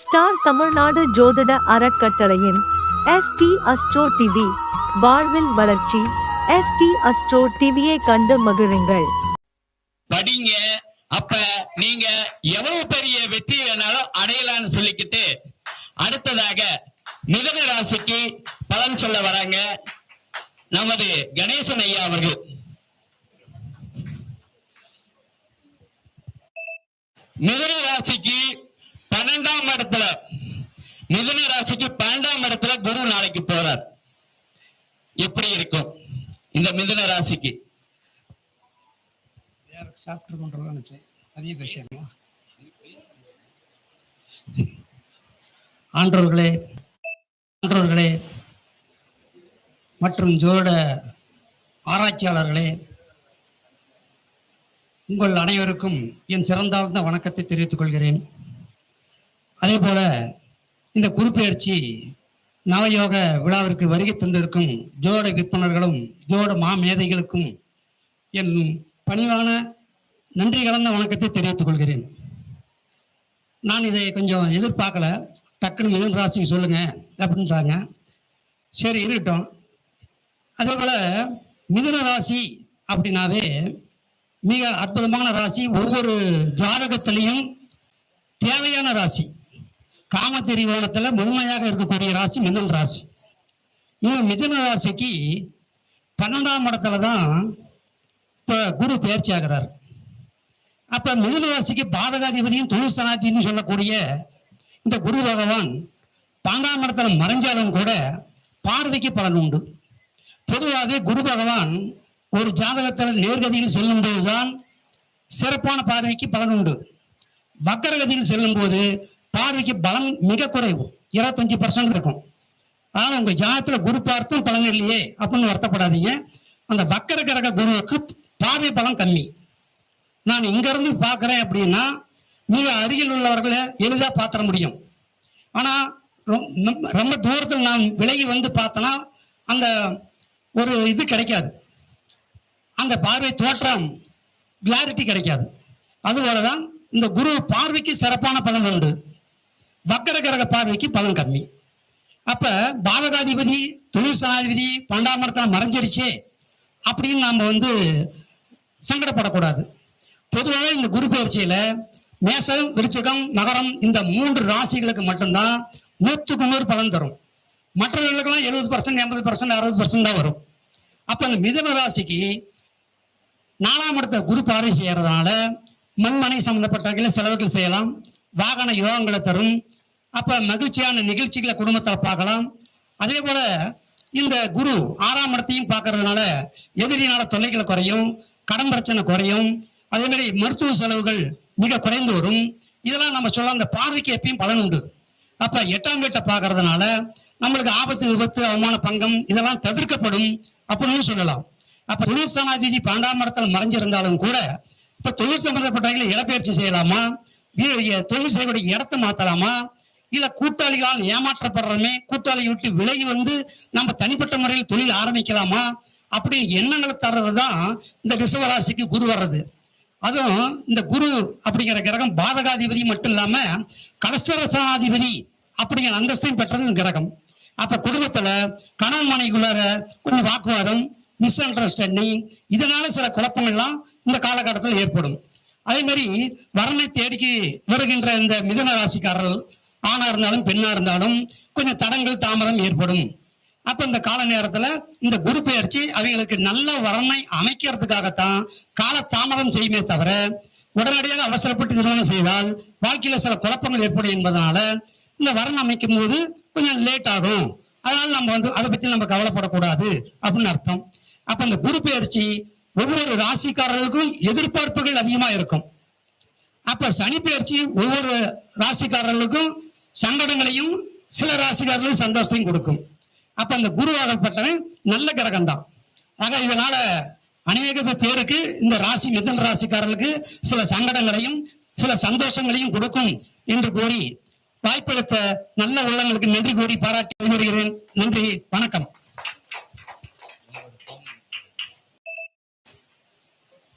Star Tamil Nadu ஜோதிட அறக்கட்டளையின் ST astro TV வாழ்வில் வளர்ச்சி. எஸ்டி அஸ்ட்ரோ டிவியை கண்டு மகிழுங்கள். படிங்க. அப்ப நீங்க எவ்வளவு பெரிய வெற்றி வேணாலும் அடையலாம்னு சொல்லிக்கிட்டு அடுத்ததாக மிதன ராசிக்கு பலன் சொல்ல வராங்க நமது கணேசன் ஐயா அவர்கள். மிதன ராசிக்கு பன்னெண்டாம் இடத்துல மிதுன ராசிக்கு பன்னெண்டாம் இடத்துல குரு நாளைக்கு போறார். எப்படி இருக்கும் இந்த மிதுன ராசிக்கு? சாப்பிட்டு கொண்டுலாம் நினச்சேன். ஆன்றோர்களே ஆன்றோர்களே மற்றும் ஜோட ஆராய்ச்சியாளர்களே உங்கள் அனைவருக்கும் என் சிறந்தாழ்ந்த வணக்கத்தை தெரிவித்துக் கொள்கிறேன். அதே போல இந்த குறிப்பெயர்ச்சி நவயோக விழாவிற்கு வருகை தந்திருக்கும் ஜோட விற்பனர்களும் ஜோட மாமேதைகளுக்கும் என் பணிவான நன்றி கலந்த வணக்கத்தை தெரிவித்துக் கொள்கிறேன். நான் இதை கொஞ்சம் எதிர்பார்க்கல. டக்குன்னு மிதன் ராசி சொல்லுங்க அப்படின்றாங்க. சரி இருக்கட்டும். அதே போல் மிதுன ராசி அப்படின்னாவே மிக அற்புதமான ராசி. ஒவ்வொரு ஜாதகத்திலையும் தேவையான ராசி. காமத்திரிவோணத்தில் முழுமையாக இருக்கக்கூடிய ராசி மிதன் ராசி. இந்த மிதன ராசிக்கு பன்னெண்டாம் இடத்துல தான் இப்போ குரு பயிற்சி ஆகிறார். அப்போ மிதன ராசிக்கு பாதகாதிபதியும் தொழில் சனாதின்னு சொல்லக்கூடிய இந்த குரு பகவான் பன்னெண்டாம் இடத்துல மறைஞ்சாலும் கூட பார்வைக்கு பலன் உண்டு. பொதுவாகவே குரு பகவான் ஒரு ஜாதகத்தில் நேர்கதியில் செல்லும்போதுதான் சிறப்பான பார்வைக்கு பலன் உண்டு. வக்கரகதியில் செல்லும்போது பார்வைக்கு பலம் மிக குறைவு. இருபத்தஞ்சி பர்சன்ட் இருக்கும். ஆனால் உங்கள் ஜாதத்தில் குரு பார்த்தும் பலன் இல்லையே அப்படின்னு வருத்தப்படாதீங்க. அந்த வக்கர கிரக குருவுக்கு பார்வை பலம் கம்மி. நான் இங்கேருந்து பார்க்குறேன் அப்படின்னா மிக அருகில் உள்ளவர்களை எளிதாக பார்த்துட முடியும். ஆனால் ரொம்ப தூரத்தில் நான் விலகி வந்து பார்த்தோன்னா அந்த ஒரு இது கிடைக்காது. அந்த பார்வை தோற்றம் கிளாரிட்டி கிடைக்காது. அதுபோல தான் இந்த குரு பார்வைக்கு சிறப்பான பலன் உண்டு. வக்கர கிரக பார்வைக்கு பலன் கம்மி. அப்ப பாவகாதிபதி தொழில் சாதிபதி பன்னெண்டாம் மறைஞ்சிருச்சே அப்படின்னு நாம் வந்து சங்கடப்படக்கூடாது. பொதுவாகவே இந்த குரு பயிற்சியில் மேசம் விருச்சகம் நகரம் இந்த மூன்று ராசிகளுக்கு மட்டும்தான் நூற்றுக்கு நூறு பலன் தரும். மற்றவர்களுக்கெல்லாம் எழுபது பர்சன்ட் எண்பது பர்சன்ட் அறுபது பர்சன்ட் தான் வரும். அப்போ இந்த மிதன ராசிக்கு நாலாம் இடத்த குரு பார்வை செய்கிறதுனால மண்மனை சம்மந்தப்பட்ட வகையில் செலவுகள் செய்யலாம். வாகன யோகங்களை தரும். அப்போ மகிழ்ச்சியான நிகழ்ச்சிகளை குடும்பத்தில் பார்க்கலாம். அதே போல் இந்த குரு ஆறாம் இடத்தையும் பார்க்கறதுனால எதிரினால தொல்லைகள் குறையும் கடன் பிரச்சனை குறையும். அதேமாரி மருத்துவ செலவுகள் மிக குறைந்து வரும். இதெல்லாம் நம்ம சொல்ல அந்த பார்வைக்கு எப்பயும் பலன் உண்டு. அப்போ எட்டாம் வீட்டை பார்க்கறதுனால நம்மளுக்கு ஆபத்து விபத்து அவமான பங்கம் இதெல்லாம் தவிர்க்கப்படும் அப்படின்னு சொல்லலாம். அப்போ தொழிற்சனாதிபதி பன்னெண்டாம் மரத்தில் மறைஞ்சிருந்தாலும் கூட இப்போ தொழில் சம்பந்தப்பட்டவங்களை இடப்பெயர்ச்சி செய்யலாமா? தொழில் செய்யக்கூடிய இடத்த மாத்தலாமா? இல்ல கூட்டாளிகளால் ஏமாற்றப்படுறோமே கூட்டாளியை விட்டு விலகி வந்து நம்ம தனிப்பட்ட முறையில் தொழில் ஆரம்பிக்கலாமா? அப்படின்னு எண்ணங்களை தர்றது தான் இந்த ரிஷவராசிக்கு குரு வர்றது. அதுவும் இந்த குரு அப்படிங்கிற கிரகம் பாதகாதிபதி மட்டும் இல்லாம கலஸ்தரசானாதிபதி அப்படிங்கிற அந்தஸ்தையும் பெற்றது இந்த கிரகம். அப்ப குடும்பத்துல கணவன் மனைவிக்குள்ளார கொஞ்சம் வாக்குவாதம் மிஸ் அண்டர்ஸ்டாண்டிங் இதனால சில குழப்பங்கள்லாம் இந்த காலகட்டத்தில் ஏற்படும். அதே மாதிரி வரனை தேடிக்கு வருகின்ற இந்த மிதன ராசிக்காரர்கள் ஆணா இருந்தாலும் பெண்ணா இருந்தாலும் கொஞ்சம் தடங்கள் தாமதம் ஏற்படும். அப்ப இந்த கால நேரத்துல இந்த குரு பயிற்சி அவங்களுக்கு நல்ல வரனை அமைக்கிறதுக்காகத்தான் கால தாமதம் செய்யுமே தவிர உடனடியாக அவசரப்பட்டு திருமணம் செய்தால் வாழ்க்கையில சில குழப்பங்கள் ஏற்படும் என்பதனால இந்த வரன் அமைக்கும் போது கொஞ்சம் லேட் ஆகும். அதனால நம்ம வந்து அதை பத்தி நம்ம கவலைப்படக்கூடாது அப்படின்னு அர்த்தம். அப்ப இந்த குரு பெயர்ச்சி ஒவ்வொரு ராசிக்காரர்களுக்கும் எதிர்பார்ப்புகள் அதிகமா இருக்கும். அப்ப சனி பயிற்சி ஒவ்வொரு ராசிக்காரர்களுக்கும் சங்கடங்களையும் சில ராசிக்காரர்களுக்கும் சந்தோஷத்தையும் கொடுக்கும். அப்ப அந்த குருவாகப்பட்டவன் நல்ல கிரகம் தான். ஆக இதனால அநேக பேருக்கு இந்த ராசி மிதன் ராசிக்காரர்களுக்கு சில சங்கடங்களையும் சில சந்தோஷங்களையும் கொடுக்கும் என்று கூறி வாய்ப்பளித்த நல்ல உள்ளங்களுக்கு நன்றி கூறி பாராட்டி வருகிறேன் நன்றி வணக்கம்.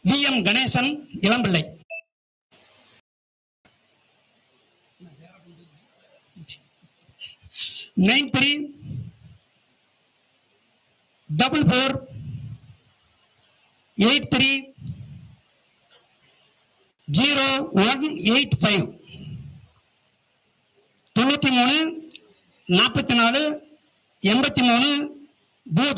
V M Ganesan Ilampillai. Nine three double four eight three zero one eight five தொண்ணூற்றி மூணு நாற்பத்தி நாலு எண்பத்தி மூணு பூஜ்ஜியம்